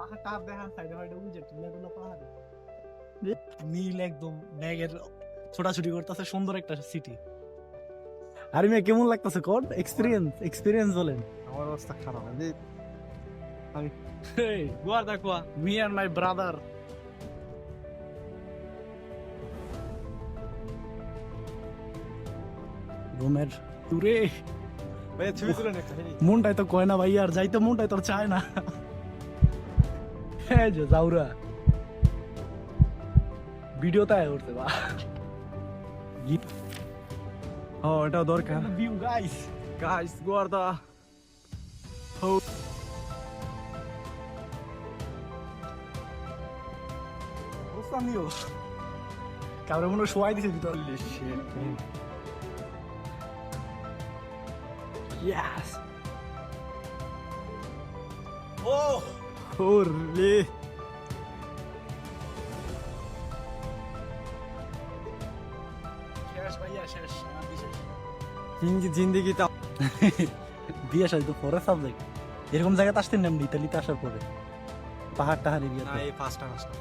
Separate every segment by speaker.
Speaker 1: পাহাড় টাহাড় দেখান সাইডে ফাইডে উজে টিলাগুলো পাহাড়ে। নীল একদম ব্যাগের ছোটাছুটি করতেছে সুন্দর একটা সিটি আর মেয়ে কেমন লাগতেছে কোন এক্সপিরিয়েন্স এক্সপিরিয়েন্স বলেন।
Speaker 2: আমার অবস্থা খারাপ আমি
Speaker 1: Hey, guarda qua, me and my brother. রুমের দূরে
Speaker 2: ভাইয়া ছবি তুলেন একটা
Speaker 1: মনটাই তো কয় না ভাই আর যাইতে মনটাই তোর চায় না। হ্যাঁ যে যাওরা ভিডিওতে আয় উঠতে বা।
Speaker 2: ও এটাও দরকার।
Speaker 1: ভিউ গাইস
Speaker 2: গাইস গুয়ার্দা।
Speaker 1: বুঝতাম নিও। কারও মনে হয় শোয়াই দিছে ভিতর। Yes. Oh,
Speaker 2: হিন্দি জিন্দিগি তা
Speaker 1: বিয়ে শাদী তো পরে সাবজেক্ট এরকম জায়গাতে আসতেন না ইতালিতে আসার পরে পাহাড়
Speaker 2: না এই পাঁচটা পাঁচটা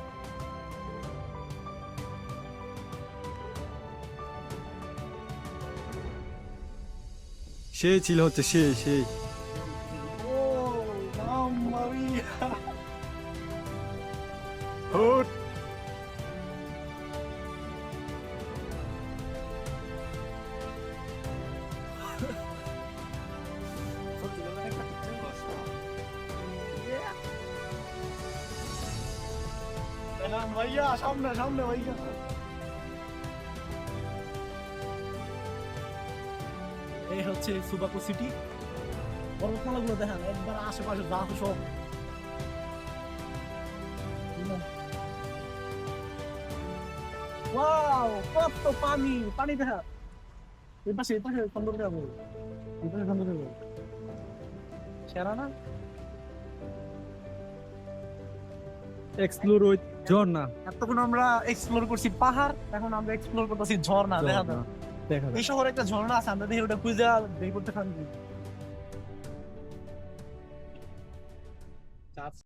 Speaker 2: সেই ছিল হচ্ছে সেই
Speaker 1: ও দেখান ভাইয়া সামনে সামনে ভাইয়া এই হচ্ছে সুবাকো সিটি। পর্বতমালাগুলো দেখান একবার আশেপাশে যা সব। Wow! কত পানি! পানি দেখা! এই পাশে এই পাশে সুন্দর যাব এই পাশে সুন্দর যাব সেরা না
Speaker 2: এক্সপ্লোর উইথ ঝর্ণা
Speaker 1: এতক্ষণ আমরা এক্সপ্লোর করছি পাহাড় এখন আমরা এক্সপ্লোর করতেছি ঝর্ণা দেখা যায়
Speaker 2: দেখা
Speaker 1: এই শহরে একটা ঝর্ণা আছে আমরা দেখি ওটা খুঁজে দেখি করতে খান